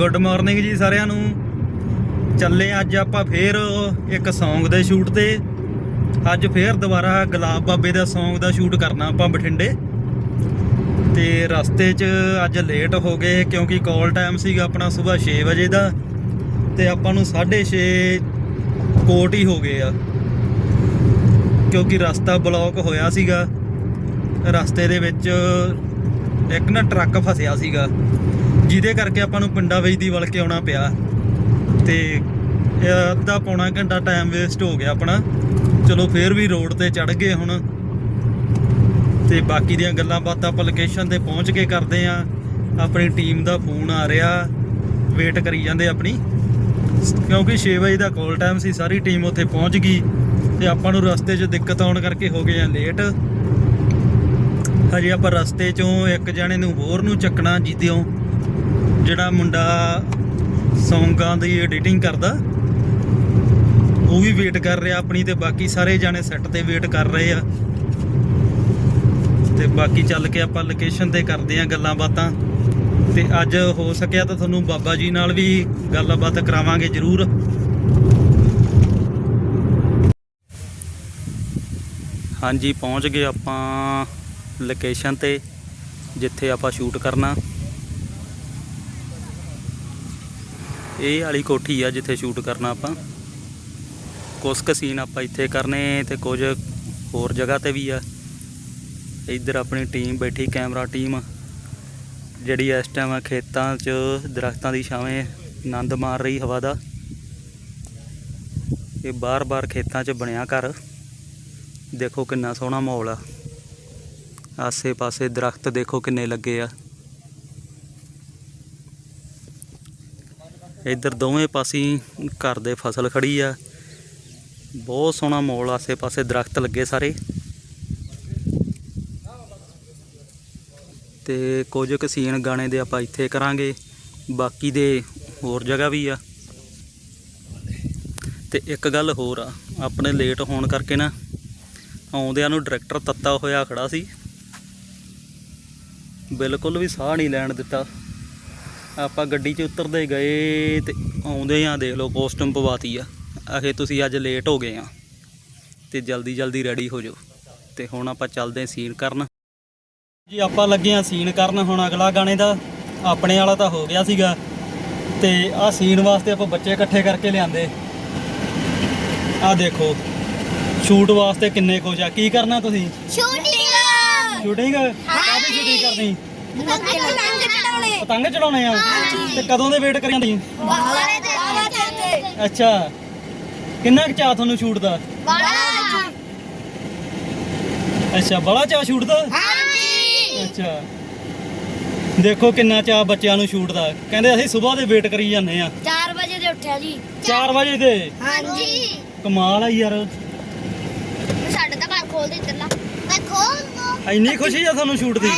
Good morning ਜੀ ਸਾਰਿਆਂ ਨੂੰ। ਚੱਲੇ ਅੱਜ ਆਪਾਂ ਫੇਰ ਇੱਕ Song ਦੇ ਸ਼ੂਟ ਤੇ। ਅੱਜ ਫੇਰ ਦੁਬਾਰਾ ਗੁਲਾਬ ਬਾਬੇ ਦਾ Song ਦਾ ਸ਼ੂਟ ਕਰਨਾ ਆਪਾਂ ਬਠਿੰਡੇ। ਤੇ ਰਸਤੇ 'ਚ ਅੱਜ ਲੇਟ ਹੋ ਗਏ ਕਿਉਂਕਿ ਕਾਲ ਟਾਈਮ ਸੀਗਾ ਆਪਣਾ ਸਵੇਰ 6 ਵਜੇ ਦਾ। ਤੇ ਆਪਾਂ ਨੂੰ 6:30 ਕੋਟ ਹੀ ਹੋ ਗਏ ਆ। ਕਿਉਂਕਿ ਰਸਤਾ ਬਲੌਕ ਹੋਇਆ ਸੀਗਾ। ਰਸਤੇ ਦੇ ਵਿੱਚ ਇੱਕ ਨਾ ਟਰੱਕ ਫਸਿਆ ਸੀਗਾ। ਜਿਹਦੇ ਕਰਕੇ ਆਪਾਂ ਨੂੰ ਪਿੰਡਾਂ ਵਿੱਚ ਦੀ ਵਲ ਕੇ ਆਉਣਾ ਪਿਆ। ਤੇ ਅੱਧਾ ਪੌਣਾ ਘੰਟਾ ਟਾਈਮ ਵੇਸਟ ਹੋ ਗਿਆ ਆਪਣਾ। ਚਲੋ ਫੇਰ ਵੀ ਰੋਡ ਤੇ ਚੜ ਗਏ ਹੁਣ। ਤੇ ਬਾਕੀ ਦੀਆਂ ਗੱਲਾਂ ਬਾਤਾਂ ਆਪਾਂ ਲੋਕੇਸ਼ਨ ਤੇ ਪਹੁੰਚ ਕੇ ਕਰਦੇ ਆ। ਆਪਣੀ ਟੀਮ ਦਾ ਫੋਨ ਆ ਰਿਹਾ। ਵੇਟ ਕਰੀ ਜਾਂਦੇ ਆਪਣੀ। ਕਿਉਂਕਿ 6 ਵਜੇ ਦਾ ਕਾਲ ਟਾਈਮ ਸੀ, ਸਾਰੀ ਟੀਮ ਉੱਥੇ ਪਹੁੰਚ ਗਈ। ਤੇ ਆਪਾਂ ਨੂੰ ਰਸਤੇ 'ਚ ਦਿੱਕਤ ਆਉਣ ਕਰਕੇ ਹੋ ਗਏ ਆ ਲੇਟ ਹਜੇ ਆਪਾਂ ਰਸਤੇ 'ਚੋਂ ਇੱਕ ਜਣੇ ਨੂੰ ਹੋਰ ਨੂੰ ਚੱਕਣਾ ਜਿੱਦਿਓ ਜਿਹੜਾ ਮੁੰਡਾ ਸੌਂਗਾਂ ਦੀ ਐਡੀਟਿੰਗ ਕਰਦਾ, ਉਹ ਵੀ ਵੇਟ ਕਰ ਰਿਹਾ ਆਪਣੀ ਤੇ ਬਾਕੀ ਸਾਰੇ ਜਾਣੇ ਸੈੱਟ ਤੇ ਵੇਟ ਕਰ ਰਹੇ ਆ। ਤੇ ਬਾਕੀ ਚੱਲ ਕੇ ਆਪਾਂ ਲੋਕੇਸ਼ਨ ਤੇ ਕਰਦੇ ਆ ਗੱਲਾਂ ਬਾਤਾਂ। ਤੇ ਅੱਜ ਹੋ ਸਕਿਆ ਤਾਂ ਤੁਹਾਨੂੰ ਬਾਬਾ ਜੀ ਨਾਲ ਵੀ ਗੱਲਬਾਤ ਕਰਾਵਾਂਗੇ ਜ਼ਰੂਰ। ਹਾਂਜੀ, ਪਹੁੰਚ ਗਏ ਆਪਾਂ ਲੋਕੇਸ਼ਨ ਤੇ, ਜਿੱਥੇ ਆਪਾਂ ਸ਼ੂਟ ਕਰਨਾ। ਇਹ ਵਾਲੀ ਕੋਠੀ ਆ ਜਿੱਥੇ ਸ਼ੂਟ ਕਰਨਾ ਆਪਾਂ। ਕੁਝ ਕੁ ਆਪਾਂ ਇੱਥੇ ਕਰਨੇ ਤੇ ਕੁਝ ਹੋਰ ਜਗ੍ਹਾ ਤੇ ਵੀ ਆ। ਇੱਧਰ ਆਪਣੀ ਟੀਮ ਬੈਠੀ ਕੈਮਰਾ ਟੀਮ ਜਿਹੜੀ ਇਸ ਟਾਈਮ ਖੇਤਾਂ 'ਚ ਦਰਖਤਾਂ ਦੀ ਛਾਵੇਂ ਆਨੰਦ ਮਾਰ ਰਹੀ ਹਵਾ ਦਾ। ਇਹ ਬਾਰ-ਬਾਰ ਖੇਤਾਂ 'ਚ ਬਣਿਆ ਘਰ। ਦੇਖੋ ਕਿੰਨਾ ਸੋਹਣਾ ਮਾਹੌਲ ਆ। ਆਸੇ-ਪਾਸੇ ਦਰਖਤ ਦੇਖੋ ਕਿੰਨੇ ਲੱਗੇ ਆ। ਇੱਧਰ ਦੋਵੇਂ ਪਾਸੇ ਘਰ ਦੇ ਫਸਲ ਖੜੀ ਆ। ਬਹੁਤ ਸੋਹਣਾ ਮੋਲ ਆਸੇ-ਪਾਸੇ ਦਰਖਤ ਲੱਗੇ ਸਾਰੇ। ਤੇ ਕੁਝ ਕੁ ਸੀਨ ਗਾਣੇ ਦੇ ਆਪਾਂ ਇੱਥੇ ਕਰਾਂਗੇ। ਬਾਕੀ ਦੇ ਹੋਰ ਜਗ੍ਹਾ ਵੀ ਆ। ਤੇ ਇੱਕ ਗੱਲ ਹੋਰ ਆ, ਆਪਣੇ ਲੇਟ ਹੋਣ ਕਰਕੇ ਨਾ ਆਉਂਦਿਆਂ ਨੂੰ ਡਾਇਰੈਕਟਰ ਤੱਤਾ ਹੋਇਆ ਖੜਾ ਸੀ। ਬਿਲਕੁਲ ਵੀ ਸਾਹ ਨਹੀਂ ਲੈਣ ਦਿੱਤਾ। ਆਪਾਂ ਗੱਡੀ 'ਚ ਉਤਰਦੇ ਗਏ ਤੇ ਆਉਂਦੇ ਆ ਦੇਖ ਲਓ ਕੋਸਟਮ ਪਵਾਤੀ ਆ। ਆਖੇ ਤੁਸੀਂ ਅੱਜ ਲੇਟ ਹੋ ਗਏ ਆ ਤੇ ਜਲਦੀ ਜਲਦੀ ਰੈਡੀ ਹੋ ਜਾਓ। ਤੇ ਹੁਣ ਆਪਾਂ ਚੱਲਦੇ ਸੀਨ ਕਰਨ। ਜੀ ਆਪਾਂ ਲੱਗੇ ਆ ਸੀਨ ਕਰਨ। ਹੁਣ ਅਗਲਾ ਗਾਣੇ ਦਾ ਆਪਣੇ ਵਾਲਾ ਤਾਂ ਹੋ ਗਿਆ ਸੀਗਾ। ਤੇ ਆਹ ਸੀਨ ਵਾਸਤੇ ਆਪਾਂ ਬੱਚੇ ਇਕੱਠੇ ਕਰਕੇ ਲਿਆਂਦੇ। ਆਹ ਦੇਖੋ ਸ਼ੂਟ ਵਾਸਤੇ ਕਿੰਨੇ ਖੁਸ਼ ਆ। ਕੀ ਕਰਨਾ ਤੁਸੀਂ? ਸ਼ੂਟਿੰਗ ਸ਼ੂਟਿੰਗ ਕਾਹਦੀ ਸ਼ੂਟਿੰਗ ਕਰਨੀ? ਪਤੰਗ ਚੜਾਉਣੇ ਆ? ਤੇ ਕਦੋਂ ਦੇ ਵੇਟ ਕਰੀ ਜਾਂਦੀ ਅੱਛਾ। ਕਿੰਨਾ ਕੁ ਚਾਹ ਤੁਹਾਨੂੰ ਸ਼ੂਟ ਦਾ ਅੱਛਾ ਬੜਾ ਚਾਹ ਸ਼ੂਟ ਦਾ ਹਾਂਜੀ। ਅੱਛਾ। ਦੇਖੋ ਕਿੰਨਾ ਚਾਹ ਬੱਚਿਆਂ ਨੂੰ ਸ਼ੂਟ ਦਾ ਕਹਿੰਦੇ ਅਸੀਂ ਸਵੇਰ ਦੇ ਵੇਟ ਕਰੀ ਜਾਂਦੇ ਆ। 4 ਵਜੇ ਦੇ ਉੱਠਿਆ ਜੀ। 4 ਵਜੇ ਦੇ? ਹਾਂਜੀ। ਕਮਾਲ ਆ ਯਾਰ। ਸਾਡੇ ਤਾਂ ਘਰ ਖੋਲ ਦੇ ਚੱਲਾ ਮੈਂ ਖੋਲ ਦੋ। ਇੰਨੀ ਖੁਸ਼ੀ ਆ ਤੁਹਾਨੂੰ ਸ਼ੂਟ ਦੀ।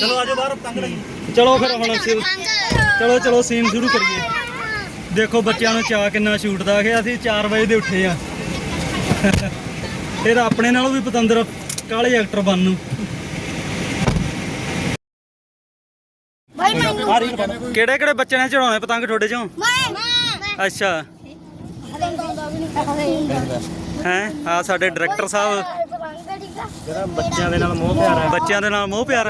ਚਲੋ ਆਜੋ ਬਾਹਰ ਪਤੰਗ ਲਈ ਚਲੋ ਫਿਰ ਹੁਣ ਅਸੀਂ ਚਲੋ ਚਲੋ ਸੀਨ ਸ਼ੁਰੂ ਕਰੀਏ। ਦੇਖੋ ਬੱਚਿਆਂ ਨੂੰ ਚਾਹ ਕਿੰਨਾ ਸ਼ੂਟ ਦਾ ਕਿ ਅਸੀਂ 4 ਵਜੇ ਦੇ ਉੱਠੇ ਆ। ਇਹ ਤਾਂ ਆਪਣੇ ਨਾਲੋਂ ਵੀ ਪਤੰਦਰ ਕਾਲੇ ਐਕਟਰ ਬਣਨ। ਨੂੰ ਕਿਹੜੇ ਕਿਹੜੇ ਬੱਚੇ ਨੇ ਚੜਾਉਣੇ ਪਤੰਗ ਤੁਹਾਡੇ ਚੋਂ? ਅੱਛਾ। ਹੈ? ਆ ਸਾਡੇ ਡਾਇਰੈਕਟਰ ਸਾਹਿਬ। ਜਿਹੜਾ ਬੱਚਿਆਂ ਦੇ ਨਾਲ ਮੋਹ ਪਿਆਰ ਹੈ। ਬੱਚਿਆਂ ਦੇ ਨਾਲ ਮੋਹ ਪਿਆਰ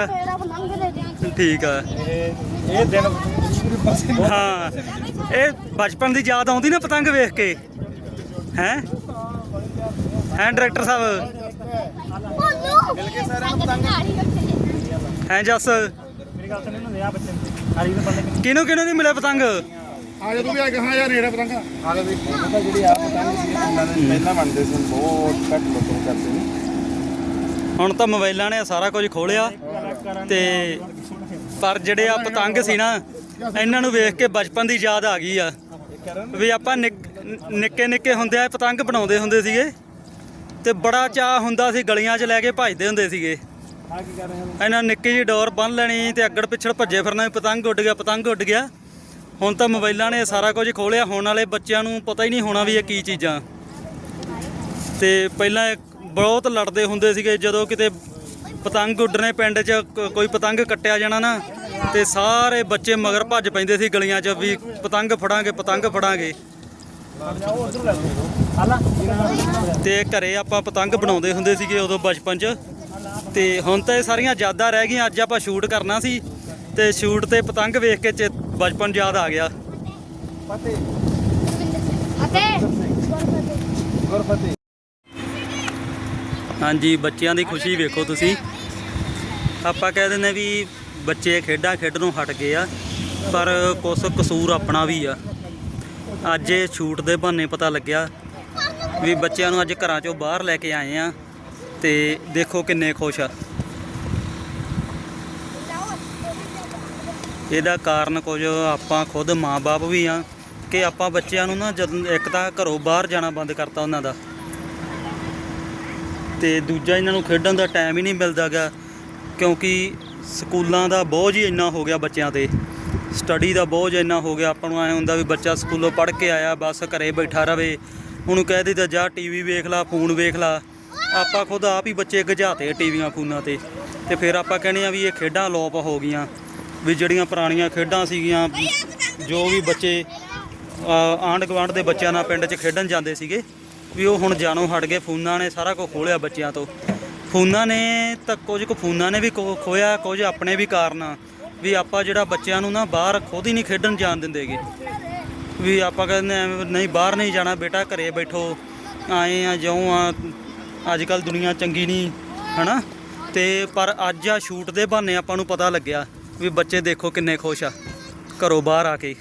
ਠੀਕ ਆ। ਇਹ ਇਹ ਦਿਨ ਹਾਂ। ਇਹ ਬਚਪਨ ਦੀ ਯਾਦ ਆਉਂਦੀ ਨਾ ਪਤੰਗ ਵੇਖ ਕੇ। ਹੈ? ਹੈ ਡਾਇਰੈਕਟਰ ਸਾਹਿਬ? ਮਿਲ ਕੇ ਸਾਰਿਆਂ ਨੂੰ ਪਤੰਗ ਹੈ ਜਸ? ਮੇਰੀ ਗੱਲ ਸੁਣ ਇਹਨੂੰ ਲਿਆ ਬੱਚੇ ਨੂੰ ਕਿਹਨੂੰ ਕਿਹਨੂੰ ਨਹੀਂ ਮਿਲਿਆ ਪਤੰਗ? ਆ ਜਾ ਤੂੰ ਵੀ ਆ ਕਹਾਂ ਯਾਰ ਨੇੜਾ ਪਤੰਗ। ਆ ਗਏ ਵੀ ਤਾਂ ਜਿਹੜੀ ਆ ਪਤੰਗ ਸੀ ਪਹਿਲਾਂ ਬਣਦੇ ਸਨ ਬਹੁਤ ਘੱਟ ਲੋਕ ਕਰਦੇ ਨੇ ਹੁਣ ਤਾਂ ਮੋਬਾਈਲਾਂ ਨੇ ਸਾਰਾ ਕੁਝ ਖੋਲਿਆ ਤੇ ਪਰ ਜਿਹੜੇ ਆ ਪਤੰਗ ਸੀ ਨਾ, ਇਹਨਾਂ ਨੂੰ ਵੇਖ ਕੇ ਬਚਪਨ ਦੀ ਯਾਦ ਆ ਗਈ ਆ। ਵੀ ਆਪਾਂ ਨਿੱਕ- ਨਿੱਕੇ ਨਿੱਕੇ ਹੁੰਦੇ ਆ, ਪਤੰਗ ਬਣਾਉਂਦੇ ਹੁੰਦੇ ਸੀਗੇ। ਤੇ ਬੜਾ ਚਾਹ ਹੁੰਦਾ ਸੀ, ਗਲੀਆਂ 'ਚ ਲੈ ਕੇ ਭੱਜਦੇ ਹੁੰਦੇ ਸੀਗੇ। ਇਹਨਾਂ ਨਿੱਕੀ ਜਿਹੀ ਡੋਰ ਬੰਨ ਲੈਣੀ, ਤੇ ਅੱਗੜ ਪਿੱਛੜ ਭੱਜੇ ਫਿਰਨਾ, ਵੀ ਪਤੰਗ ਉੱਡ ਗਿਆ, ਪਤੰਗ ਉੱਡ ਗਿਆ। ਹੁਣ ਤਾਂ ਮੋਬਾਈਲਾਂ ਨੇ ਸਾਰਾ ਕੁਝ ਖੋਲਿਆ, ਹੁਣ ਵਾਲੇ ਬੱਚਿਆਂ ਨੂੰ ਪਤਾ ਹੀ ਨਹੀਂ ਹੋਣਾ ਵੀ ਇਹ ਕੀ ਚੀਜ਼ਾਂ। ਤੇ ਪਹਿਲਾਂ ਬਹੁਤ ਲੜਦੇ ਹੁੰਦੇ ਸੀਗੇ, ਜਦੋਂ ਕਿਤੇ ਪਤੰਗ ਉੱਡਣੇ ਪਿੰਡ 'ਚ, ਕ- ਕੋਈ ਪਤੰਗ ਕੱਟਿਆ ਜਾਣਾ ਨਾ, ਤੇ ਸਾਰੇ ਬੱਚੇ ਮਗਰ ਭੱਜ ਪੈਂਦੇ ਸੀ ਗਲੀਆਂ 'ਚ ਵੀ ਪਤੰਗ ਫੜਾਂਗੇ ਪਤੰਗ ਫੜਾਂਗੇ। ਉਹ ਤੇ ਘਰੇ ਆਪਾਂ ਪਤੰਗ ਬਣਾਉਂਦੇ ਹੁੰਦੇ ਸੀਗੇ ਉਦੋਂ ਬਚਪਨ 'ਚ। ਤੇ ਹੁਣ ਤਾਂ ਇਹ ਸਾਰੀਆਂ ਯਾਦਾਂ ਰਹਿ ਗਈਆਂ, ਅੱਜ ਆਪਾਂ ਸ਼ੂਟ ਕਰਨਾ ਸੀ, ਤੇ ਸ਼ੂਟ ਤੇ ਪਤੰਗ ਵੇਖ ਕੇ ਚੇ- ਬਚਪਨ ਯਾਦ ਆ ਗਿਆ। ਅਤੇ ਗੁਰਫਤਿਹ ਹਾਂਜੀ, ਬੱਚਿਆਂ ਦੀ ਖੁਸ਼ੀ ਵੇਖੋ ਤੁਸੀਂ। ਆਪਾਂ ਕਹਿ ਦਿੰਦੇ ਵੀ ਬੱਚੇ ਖੇਡਾਂ ਖੇਡਣੋਂ ਹਟ ਗਏ ਆ, ਪਰ ਕੁਛ ਕਸੂਰ ਆਪਣਾ ਵੀ ਆ। ਅੱਜ ਇਹ ਛੂਟ ਦੇ ਬਹਾਨੇ ਪਤਾ ਲੱਗਿਆ ਵੀ ਬੱਚਿਆਂ ਨੂੰ ਅੱਜ ਘਰਾਂ ਚੋਂ ਬਾਹਰ ਲੈ ਕੇ ਆਏ ਆ ਤੇ ਦੇਖੋ ਕਿੰਨੇ ਖੁਸ਼ ਆ। ਇਹਦਾ ਕਾਰਨ ਕੁਝ ਆਪਾਂ ਖੁਦ ਮਾਪੇ ਵੀ ਆ ਕਿ ਆਪਾਂ ਬੱਚਿਆਂ ਨੂੰ ਨਾ ਜਦ ਇੱਕ ਤਾਂ ਘਰੋਂ ਬਾਹਰ ਜਾਣਾ ਬੰਦ ਕਰਤਾ ਉਹਨਾਂ ਦਾ। ਤੇ ਦੂਜਾ ਇਹਨਾਂ ਨੂੰ ਖੇਡਣ ਦਾ ਟਾਈਮ ਹੀ ਨਹੀਂ ਮਿਲਦਾਗਾ ਕਿਉਂਕਿ ਸਕੂਲਾਂ ਦਾ ਬੋਝ ਹੀ ਇੰਨਾ ਹੋ ਗਿਆ ਬੱਚਿਆਂ ਤੇ। ਸਟੱਡੀ ਦਾ ਬੋਝ ਇੰਨਾ ਹੋ ਗਿਆ, ਆਪਾਂ ਨੂੰ ਐ ਹੁੰਦਾ ਵੀ ਬੱਚਾ ਸਕੂਲੋਂ ਪੜ੍ਹ ਕੇ ਆਇਆ, ਬਸ ਘਰੇ ਬੈਠਾ ਰਵੇ। ਉਹਨੂੰ ਕਹਿ ਦਿੱਤਾ ਜਾ ਟੀਵੀ ਵੇਖ ਲਾ ਫੋਨ ਵੇਖ ਲਾ। ਆਪਾਂ ਖੁਦ ਆਪ ਹੀ ਬੱਚੇ ਗਜਾਤੇ ਟੀਵੀਆਂ ਫੋਨਾਂ ਤੇ। ਤੇ ਫਿਰ ਆਪਾਂ ਕਹਿੰਦੇ ਆ ਵੀ ਇਹ ਖੇਡਾਂ ਲੋਪ ਹੋ ਗਈਆਂ। ਵੀ ਜਿਹੜੀਆਂ ਪੁਰਾਣੀਆਂ ਖੇਡਾਂ ਸੀਗੀਆਂ, ਜੋ ਵੀ ਬੱਚੇ ਆਂਢ ਗੁਆਂਢ ਦੇ ਬੱਚਿਆਂ ਨਾਲ ਪਿੰਡ 'ਚ ਖੇਡਣ ਜਾਂਦੇ ਸੀਗੇ ਵੀ ਉਹ ਹੁਣ ਜਾਣੋਂ ਹਟ ਗਏ, ਫੋਨਾਂ ਨੇ ਸਾਰਾ ਕੁਝ ਖੋਲਿਆ ਬੱਚਿਆਂ ਤੋਂ। ਫੋਨਾਂ ਨੇ ਤਾਂ ਕੁਝ ਕੁ ਫੋਨਾਂ ਨੇ ਵੀ ਖੋ- ਖੋਇਆ, ਕੁਝ ਆਪਣੇ ਵੀ ਕਾਰਨ ਆ। ਵੀ ਆਪਾਂ ਜਿਹੜਾ ਬੱਚਿਆਂ ਨੂੰ ਨਾ ਬਾਹਰ ਖੁਦ ਹੀ ਨਹੀਂ ਖੇਡਣ ਜਾਣ ਦਿੰਦੇਗੇ ਵੀ ਆਪਾਂ ਕਹਿੰਦੇ ਨਹੀਂ ਬਾਹਰ ਨਹੀਂ ਜਾਣਾ ਬੇਟਾ, ਘਰੇ ਬੈਠੋ, ਆਏ ਆ, ਜਿਉਂ ਆ ਅੱਜ ਕੱਲ ਦੁਨੀਆ ਚੰਗੀ ਨਹੀਂ, ਹਨਾ? ਤੇ ਪਰ ਅੱਜ ਆ ਸ਼ੂਟ ਦੇ ਬਹਾਨੇ ਆਪਾਂ ਨੂੰ ਪਤਾ ਲੱਗਿਆ ਵੀ ਬੱਚੇ ਦੇਖੋ ਕਿੰਨੇ ਖੁਸ਼ ਆ, ਘਰੋਂ ਬਾਹਰ ਆ ਕੇ।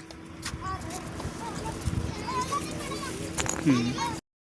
ਹੂੰ।